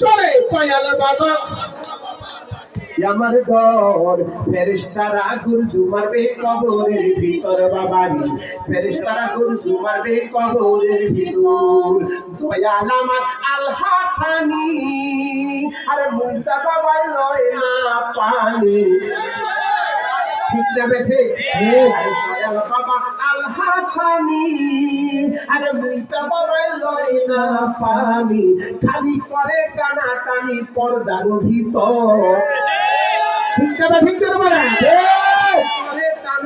চলে দয়াল বাবা। আমার ডর ফেরেশতারা গুরজু মারবে কবরের ভিতর বাবারি ফেরেশতারা গুরজু মারবে কবরের ভিতর। দয়াল আমার আল আর মুইতা বাবা লয় না পানি। ঠিক না বেঠে? বাবা, আল আরে মুইতা বড়ই লয় না পানি। খালি করে টানা টানি পর্দার ভিতর। ঠিক কথা ঠিক না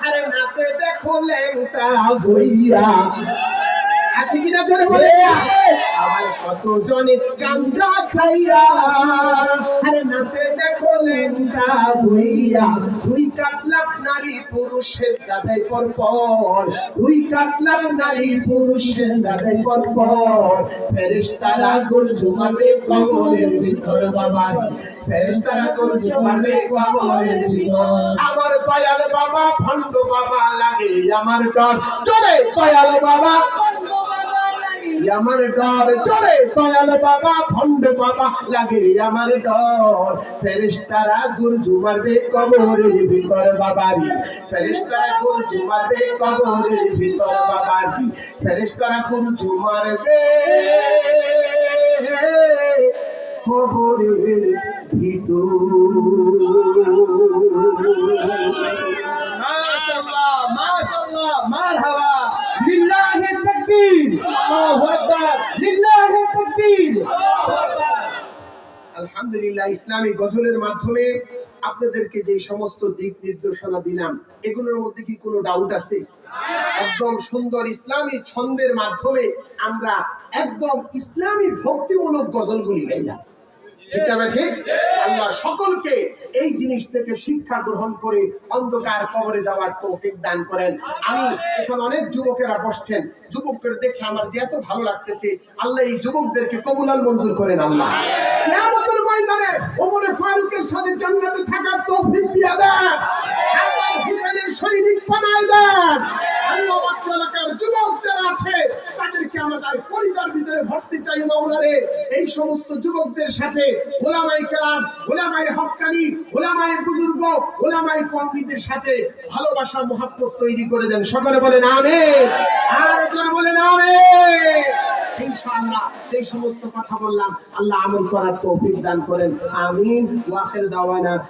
আরে নাচে দেখো লেংটা বইয়া আমার কত নারী পুরুষের দাদাই পর পর ফেরেশতারা গোল জমাবে কবরের ভিতর বাবা ফেরেশতারা গোল জমাবে কবরের ভিতর। আমার দয়াল বাবা, ভণ্ড বাবা, লাগে আমার ডর। চলে দয়াল বাবা আমার ডর চলে দয়াল বাবা, ভণ্ড বাবা লাগে আমার ডর ফেরেশতারা গুরজু মারবে কবরের ভিতর বাবারি। ফেরেশতারা গুরজু মারবে কবরের ভিতর বাবারি। ফেরেশতারা গুরজু মারবে কবরের ভিতর আলহামদুলিল্লাহ, ইসলামী গজলের মাধ্যমে আপনাদেরকে যে সমস্ত দিক নির্দেশনা দিলাম, এগুলোর মধ্যে কি কোনো ডাউট আছে? একদম সুন্দর ইসলামী ছন্দের মাধ্যমে আমরা একদম ইসলামী ভক্তিমূলক গজলগুলি গাইলাম। ঠিক না ঠিক? আল্লাহ সকলকে এই জিনিস থেকে শিক্ষা গ্রহণ করে অন্ধকার কবরে যাওয়ার তৌফিক দান করেন। আমি এখন অনেক যুবকেরা বসছেন। যুবকদের দেখে আমার যে এত ভালো লাগতেছে, আল্লাহ এই যুবকদেরকে কবুলাল মঞ্জুর করেন আল্লাহ। আমাদের চাই মাওলারে এই সমস্ত যুবকদের সাথে ওলামাই কেরাম ওলামাই হকানি ওলামাই বুজুর্গ ওলামাই সাথে ভালোবাসা তৈরি করে দেন। সকলে বলেন আমেন। আর জোরে যে সমস্ত কথা বললাম, আল্লাহ আমল করার তৌফিক দান করেন। আমিন। দাওয়ানা